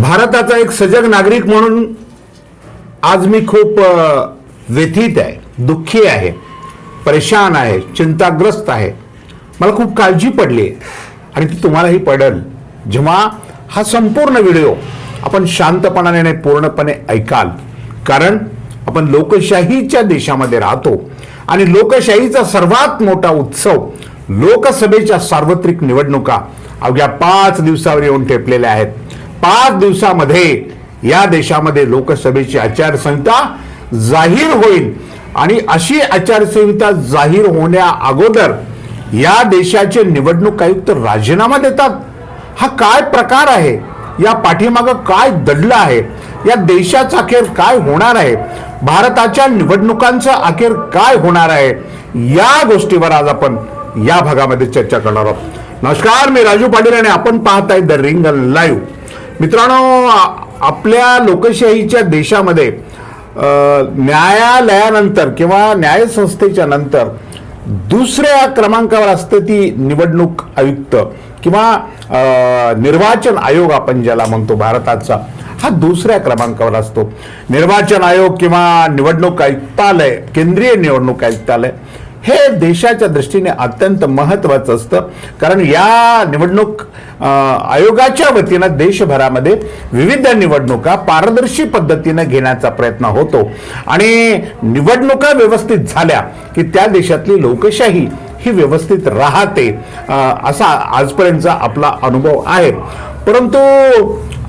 भारताचा एक सजग नागरिक म्हणून आज मी खूप व्यथित आहे दुःखी आहे परेशान आहे चिंताग्रस्त आहे. मला खूप काळजी पडली आहे आणि ती तुम्हालाही पडेल. जेव्हा हा संपूर्ण व्हिडिओ आपण शांतपणाने आणि पूर्णपणे ऐकाल कारण आपण लोकशाहीच्या देशामध्ये राहतो आणि लोकशाहीचा सर्वात मोठा उत्सव लोकसभेच्या सार्वत्रिक निवडणुका अवघ्या पाच दिवसावर येऊन ठेपलेल्या आहेत. पाच दिवसामध्ये या देशामध्ये लोकसभेची आचारसंहिता जाहीर होईल. आणि अशी आचारसंहिता जाहीर होण्या अगोदर या देशाचे निवडणूक आयुक्त राजीनामा देतात. हा काय प्रकार आहे? या पाठीमागं काय दडलं आहे? या देशाचा अखेर काय होणार आहे? भारताच्या निवडणुकांचं अखेर काय होणार आहे? या गोष्टीवर आज आपण या भागामध्ये चर्चा करणार आहोत. नमस्कार मी राजू पाटील आणि आपण पाहताय द रिंग लाईव्ह. मित्रांनो आपल्या लोकशाहीच्या देशामध्ये न्यायालयानंतर किंवा न्यायसंस्थेच्या नंतर दुसऱ्या क्रमांकावर असते ती निवडणूक आयुक्त किंवा निर्वाचन आयोग आपण ज्याला म्हणतो भारताचा हा दुसऱ्या क्रमांकावर असतो. निर्वाचन आयोग किंवा निवडणूक आयुक्तालय केंद्रीय निवडणूक आयुक्तालय हे देशाच्या दृष्टीने अत्यंत महत्वाचं असतं. कारण या निवडणूक आयोगाच्या वतीनं देशभरामध्ये विविध निवडणुका पारदर्शी पद्धतीनं घेण्याचा प्रयत्न होतो. आणि निवडणुका व्यवस्थित झाल्या की त्या देशातली लोकशाही ही व्यवस्थित राहते असा आजपर्यंतचा आपला अनुभव आहे. परंतु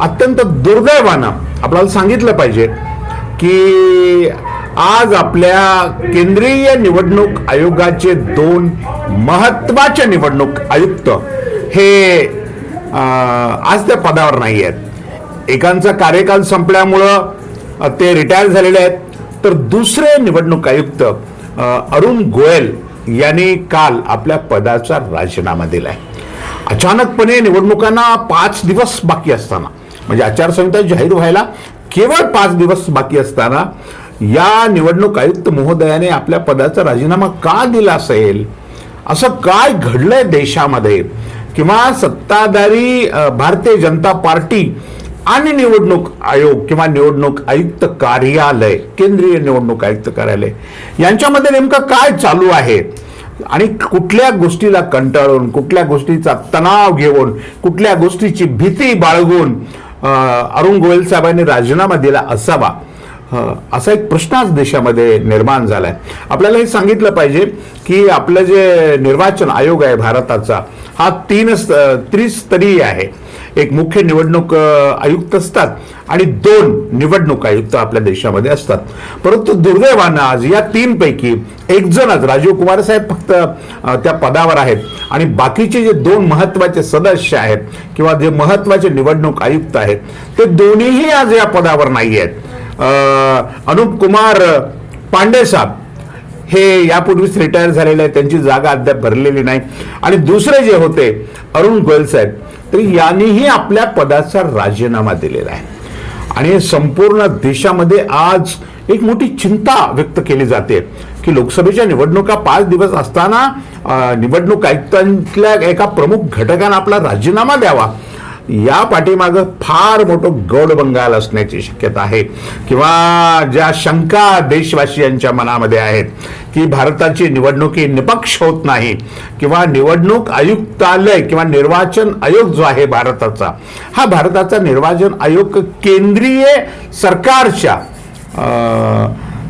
अत्यंत दुर्दैवानं आपल्याला सांगितलं पाहिजे की आज आपल्या केंद्रीय निवडणूक आयोगाचे दोन महत्त्वाचे निवडणूक आयुक्त हे आज त्या पदावर नाही आहेत. एकांचा कार्यकाल संपल्यामुळं ते रिटायर झालेले आहेत. तर दुसरे निवडणूक आयुक्त अरुण गोयल यांनी काल आपल्या पदाचा राजीनामा दिलाय. अचानकपणे निवडणुकांना पाच दिवस बाकी असताना म्हणजे आचारसंहिता जाहीर व्हायला केवळ पाच दिवस बाकी असताना या निवडणूक आयुक्त महोदयाने आपल्या पदाचा राजीनामा का दिला असेल? असं काय घडलंय देशामध्ये? किंवा सत्ताधारी भारतीय जनता पार्टी आणि निवडणूक आयोग किंवा निवडणूक आयुक्त कार्यालय केंद्रीय निवडणूक आयुक्त कार्यालय यांच्यामध्ये नेमकं काय चालू आहे? आणि कुठल्या गोष्टीला कंटाळून कुठल्या गोष्टीचा तणाव घेऊन कुठल्या गोष्टीची भीती बाळगून अरुण गोयल साहेबांनी राजीनामा दिला असावा? असा एक प्रश्न आज देशामध्ये निर्माण झालाय. आपल्याला हे सांगितलं पाहिजे की आपलं जे निर्वाचन आयोग आहे भारताचा हा तीन स्त- त्रिस्तरीय आहे. एक मुख्य निवडणूक आयुक्त असतात आणि दोन निवडणूक आयुक्त आपल्या देशामध्ये असतात. परंतु दुर्दैवानं आज या तीन पैकी एक जणच राजीव कुमार साहेब फक्त त्या पदावर आहेत. आणि बाकीचे जे दोन महत्त्वाचे सदस्य आहेत किंवा जे महत्त्वाचे निवडणूक आयुक्त आहेत ते दोन्हीही आज या पदावर नाही आहेत अनुप कुमार पांडे साहेब हे यापूर्वीच रिटायर झालेले आहेत. त्यांची जागा अद्याप भरलेली नाही. आणि दुसरे जे होते अरुण गोयल साहेब तर यांनीही आपल्या पदाचा राजीनामा दिलेला आहे. आणि संपूर्ण देशामध्ये आज एक मोठी चिंता व्यक्त केली जाते की लोकसभेच्या निवडणुका पाच दिवस असताना निवडणूक आयुक्तांतल्या एका प्रमुख घटकानं आपला राजीनामा द्यावा. या पाठीमागं फार मोठं गौड बंगाल असण्याची शक्यता आहे. किंवा ज्या शंका देशवासियांच्या मनामध्ये आहेत की भारताची निवडणुकी निपक्ष होत नाही किंवा निवडणूक आयुक्तालय किंवा निर्वाचन आयोग जो आहे भारताचा हा भारताचा निर्वाचन आयोग केंद्रीय सरकारच्या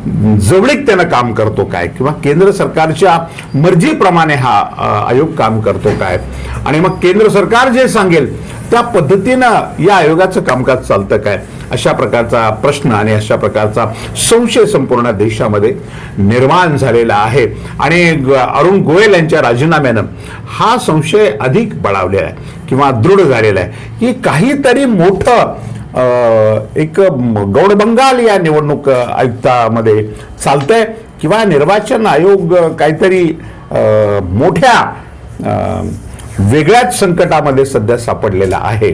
जवळीक त्यानं काम करतो काय? किंवा केंद्र सरकारच्या मर्जीप्रमाणे हा आयोग काम करतो काय? आणि मग केंद्र सरकार जे सांगेल त्या पद्धतीनं या आयोगाचं कामकाज चालतं काय? अशा प्रकारचा प्रश्न आणि अशा प्रकारचा संशय संपूर्ण देशामध्ये निर्माण झालेला आहे. आणि अरुण गोयल यांच्या राजीनाम्यानं हा संशय अधिक बळावलेला आहे किंवा दृढ झालेला आहे. की काहीतरी मोठं एक गौड बंगाल या निवडणूक आयुक्तामध्ये चालतंय. किंवा निर्वाचन आयोग काहीतरी मोठ्या वेगळ्याच संकटामध्ये सध्या सापडलेला आहे.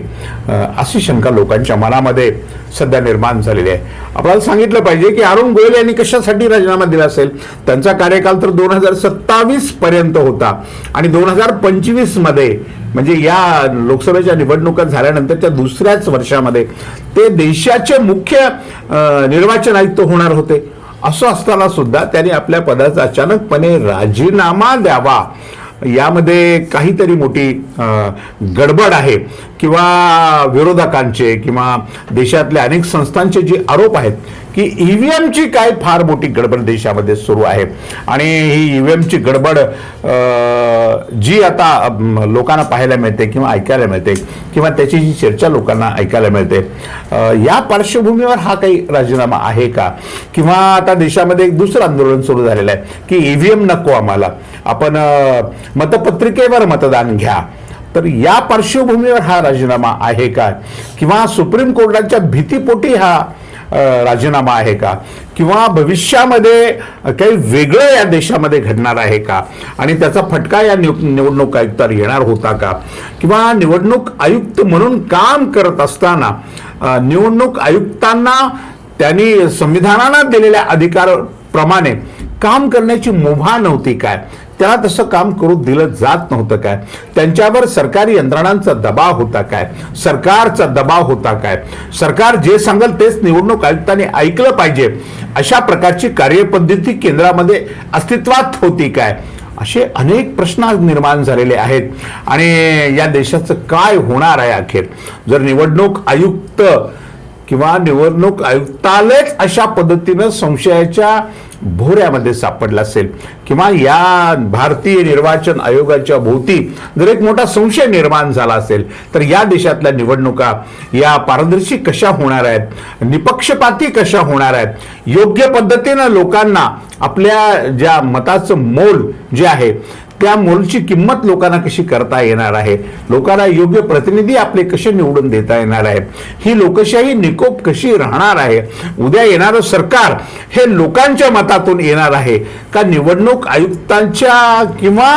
अशी शंका लोकांच्या मनामध्ये सध्या निर्माण झालेली आहे. आपल्याला सांगितलं पाहिजे की अरुण गोयल यांनी कशासाठी राजीनामा दिला असेल? त्यांचा कार्यकाल तर दोन हजार सत्तावीस पर्यंत होता. आणि दोन हजार पंचवीसमध्ये म्हणजे या लोकसभेच्या निवडणुका झाल्यानंतरच्या दुसऱ्याच वर्षामध्ये ते देशाचे मुख्य निर्वाचन आयुक्त होणार होते. असं असताना सुद्धा त्यांनी आपल्या पदाचा अचानकपणे राजीनामा द्यावा. यामध्ये काहीतरी मोठी गडबड आहे किंवा विरोधकांचे किंवा देशातल्या अनेक संस्थांचे जे आरोप आहेत की ईव्हीएमची काय फार मोठी गडबड देशामध्ये सुरू आहे. आणि ही ईव्हीएमची गडबड जी आता लोकांना पाहायला मिळते किंवा ऐकायला मिळते किंवा त्याची जी चर्चा लोकांना ऐकायला मिळते या पार्श्वभूमीवर हा काही राजीनामा आहे का? किंवा आता देशामध्ये एक दुसरं आंदोलन सुरू झालेलं आहे की ईव्हीएम नको आम्हाला. आपण मतपत्रिकेवर मतदान घ्या. तर या पार्श्वभूमीवर हा राजीनामा आहे का? किंवा सुप्रीम कोर्टाच्या भीतीपोटी हा राजीनामा आहे का? किंवा भविष्यामध्ये काही वेगळं या देशामध्ये घडणार आहे का? आणि त्याचा फटका या निव- निवडणूक आयुक्तावर येणार होता का? किंवा निवडणूक आयुक्त म्हणून काम करत असताना निवडणूक आयुक्तांना त्यांनी संविधानानं दिलेल्या अधिकाराप्रमाणे काम करण्याची मुभा नव्हती काय? त्याला तसं काम करू दिलं जात नव्हतं काय? त्यांच्यावर सरकारी यंत्रणांचा दबाव होता काय? सरकारचा दबाव होता काय? सरकार जे सांगेल तेच निवडणूक आयुक्तांनी ऐकलं पाहिजे. अशा प्रकारची कार्यपद्धती केंद्रामध्ये अस्तित्वात होती काय? असे अनेक प्रश्न निर्माण झालेले आहेत. आणि या देशाचं काय होणार आहे अखेर? जर निवडणूक आयुक्त किंवा निवडणूक आयुक्तालयच अशा पद्धतीनं संशयाच्या भोऱ्यामध्ये सापडला असेल किंवा या भारतीय निर्वाचन आयोगाच्या भोवती जर एक मोठा संशय निर्माण झाला असेल तर या देशातल्या निवडणुका या पारदर्शी कशा होणार आहेत निपक्षपाती कशा होणार आहेत योग्य पद्धतीनं लोकांना आपल्या ज्या मताचं मोल जे आहे त्या मोलची किंमत लोकांना कशी करता येणार आहे? लोकांना योग्य प्रतिनिधी आपले कसे निवडून देता येणार आहे? ही लोकशाही निकोप कशी राहणार आहे? उद्या येणारं सरकार हे लोकांच्या मतातून येणार आहे का निवडणूक आयुक्तांच्या किंवा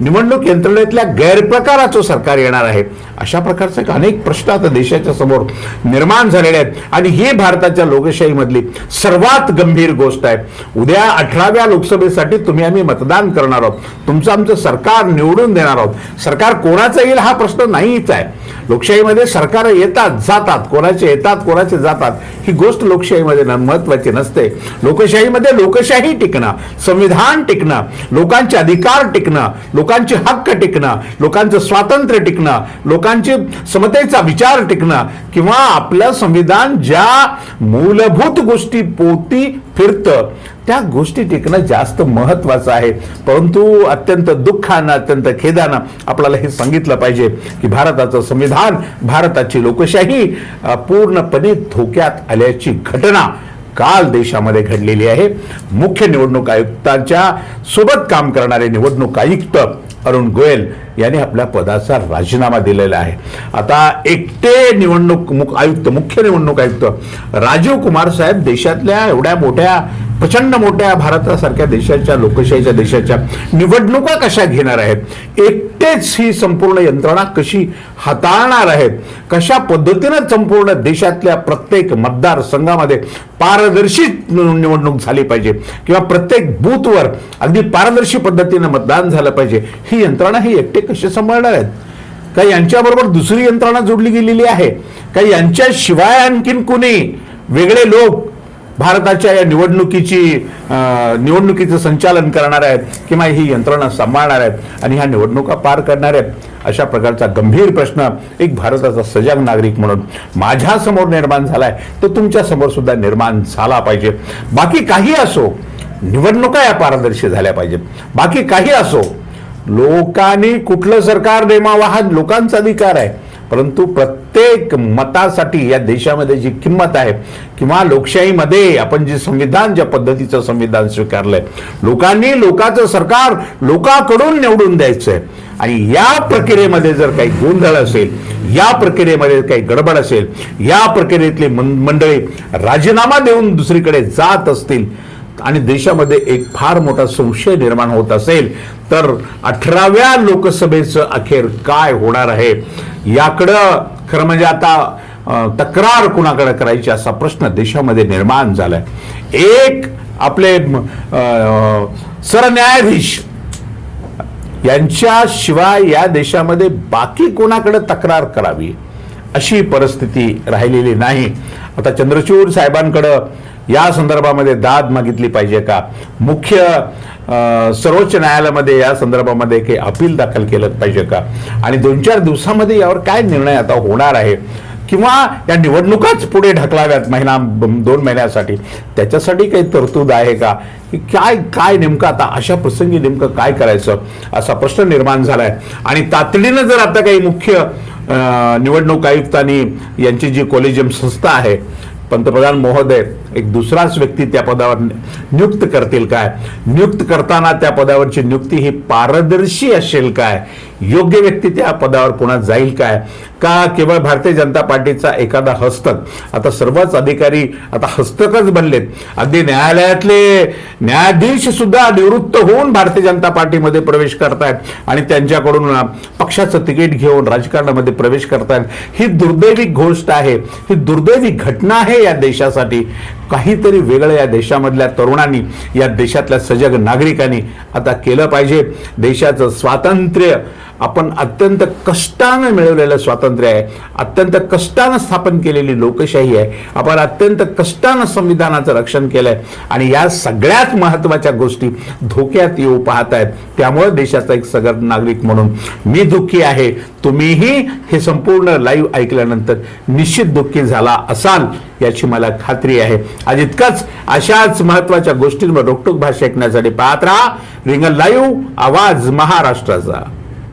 निवडणूक यंत्रणेतल्या गैरप्रकाराचं सरकार येणार आहे? अशा प्रकारचे अनेक प्रश्न आता देशाच्या समोर निर्माण झालेले आहेत. आणि ही भारताच्या लोकशाहीमधली सर्वात गंभीर गोष्ट आहे. उद्या अठराव्या लोकसभेसाठी तुम्ही आम्ही मतदान करणार आहोत. तुमचं आमचं सरकार निवडून देणार आहोत. सरकार कोणाचं येईल हा प्रश्न नाहीच आहे. लोकशाहीमध्ये सरकार येतात जातात. कोणाचे येतात कोणाचे जातात ही गोष्ट लोकशाहीमध्ये महत्वाची नसते. लोकशाहीमध्ये लोकशाही टिकणं संविधान टिकणं लोकांचे अधिकार टिकणं लोकांचे हक्क टिकणं लोकांचं स्वातंत्र्य टिकणं लोक लोकांची समतेचा विचार टिकणं किंवा आपलं संविधान ज्या मूलभूत गोष्टी पोटी फिरतं त्या गोष्टी टिकणं जास्त महत्वाचं आहे. परंतु अत्यंत दुःखानं अत्यंत खेदानं आपल्याला हे सांगितलं पाहिजे की भारताचं संविधान भारताची लोकशाही पूर्णपणे धोक्यात आल्याची घटना काल देशामध्ये घडलेली आहे. मुख्य निवडणूक आयुक्तांच्या सोबत काम करणारे निवडणूक आयुक्त अरुण गोयल यांनी आपल्या पदाचा राजीनामा दिलेला आहे. आता एकटे निवडणूक मुख- आयुक्त मुख्य निवडणूक आयुक्त राजीव कुमार साहेब देशातल्या एवढ्या मोठ्या प्रचंड मोठ्या भारतासारख्या देशाच्या लोकशाहीच्या देशाच्या निवडणुका कशा घेणार आहेत? एकटेच ही संपूर्ण यंत्रणा कशी हाताळणार आहेत? कशा पद्धतीनं संपूर्ण देशातल्या प्रत्येक मतदारसंघामध्ये पारदर्शी निवडणूक झाली पाहिजे? किंवा प्रत्येक बूथवर अगदी पारदर्शी पद्धतीनं मतदान झालं पाहिजे? ही यंत्रणा ही एकटे कशी सांभाळणार आहेत? का यांच्याबरोबर दुसरी यंत्रणा जोडली गेलेली आहे. का यांच्याशिवाय आणखीन कुणी? वेगळे लोक भारताच्या या निवडणुकीची निवडणुकीचं संचालन करणार आहेत किंवा ही यंत्रणा सांभाळणार आहेत आणि ह्या निवडणुका पार करणार आहेत अशा प्रकारचा गंभीर प्रश्न एक भारताचा सजग नागरिक म्हणून माझ्यासमोर निर्माण झाला आहे तो तुमच्यासमोर सुद्धा निर्माण झाला पाहिजे. बाकी काही असो निवडणुका या पारदर्शी झाल्या पाहिजेत. बाकी काही असो लोकांनी कुठलं सरकार नेमावा हा लोकांचा अधिकार आहे. परंतु प्रत्येक मतासाठी या देशामध्ये जी किंमत आहे किंवा लोकशाहीमध्ये आपण जे संविधान ज्या पद्धतीचं संविधान स्वीकारलंय लोकांनी लोकांचं सरकार लोकांकडून निवडून द्यायचं आहे आणि या प्रक्रियेमध्ये जर काही गोंधळ असेल या प्रक्रियेमध्ये काही गडबड असेल या प्रक्रियेतली मंडळी राजीनामा देऊन दुसरीकडे जात असतील आणि देशामध्ये एक फार मोठा संशय निर्माण होत असेल तर अठराव्या लोकसभेचं अखेर काय होणार आहे? याकडं खरं म्हणजे आता तक्रार कुणाकडे करायची असा प्रश्न देशामध्ये निर्माण झालाय. एक आपले सरन्यायाधीश यांच्याशिवाय या देशामध्ये बाकी कोणाकडे तक्रार करावी अशी परिस्थिती राहिलेली नाही. आता चंद्रचूड साहेबांकडं या संदर्भामध्ये दाद मागितली पाहिजे का? मुख्य सर्वोच्च न्यायालयामध्ये या संदर्भामध्ये काही अपील दाखल केलं पाहिजे का? आणि दोन चार दिवसामध्ये यावर काय निर्णय आता होणार आहे? किंवा या निवडणुकाच पुढे ढकलाव्यात महिना दोन महिन्यासाठी? त्याच्यासाठी काही तरतूद आहे का? की काय काय नेमकं आता अशा प्रसंगी नेमकं काय करायचं असा प्रश्न निर्माण झाला आहे आणि तातडीनं जर आता काही मुख्य निवडणूक आयुक्तांनी यांची जी कॉलेजियम संस्था आहे पंतप्रधान महोदय एक दुसराच व्यक्ती त्या पदावर नियुक्त करतील काय? नियुक्त करताना त्या पदावरची नियुक्ती ही पारदर्शी असेल काय? योग्य व्यक्ती त्या पदावर पुन्हा जाईल काय? का केवळ भारतीय जनता पार्टीचा एखादा हस्तक? आता सर्वच अधिकारी आता हस्तकच बनलेत. अगदी न्यायालयातले न्यायाधीश सुद्धा निवृत्त होऊन भारतीय जनता पार्टीमध्ये प्रवेश करतायत आणि त्यांच्याकडून पक्षाचं तिकीट घेऊन राजकारणामध्ये प्रवेश करतायत. ही दुर्दैवी गोष्ट आहे. ही दुर्दैवी घटना आहे या देशासाठी. काहीतरी वेगळं या देशामधल्या तरुणांनी या देशातल्या सजग नागरिकांनी आता केलं पाहिजे. देशाचं स्वातंत्र्य आपण अत्यंत कष्टानं मिळवलेलं स्वातंत्र्य आहे. अत्यंत कष्टानं स्थापन केलेली लोकशाही आहे. आपण अत्यंत कष्टानं संविधानाचं रक्षण केलं आहे आणि या सगळ्यात महत्त्वाच्या गोष्टी धोक्यात येऊ पाहत आहेत त्यामुळे देशाचा एक सगळ नागरिक म्हणून मी दुःखी आहे. तुम्हीही हे संपूर्ण लाईव्ह ऐकल्यानंतर निश्चित दुःखी झाला असाल याची मला खात्री आहे. आज इतकंच. अशाच महत्त्वाच्या गोष्टींवर रोकटोक भाषा ऐकण्यासाठी पाहत राहा. रिंगण लाईव्ह आवाज महाराष्ट्राचा.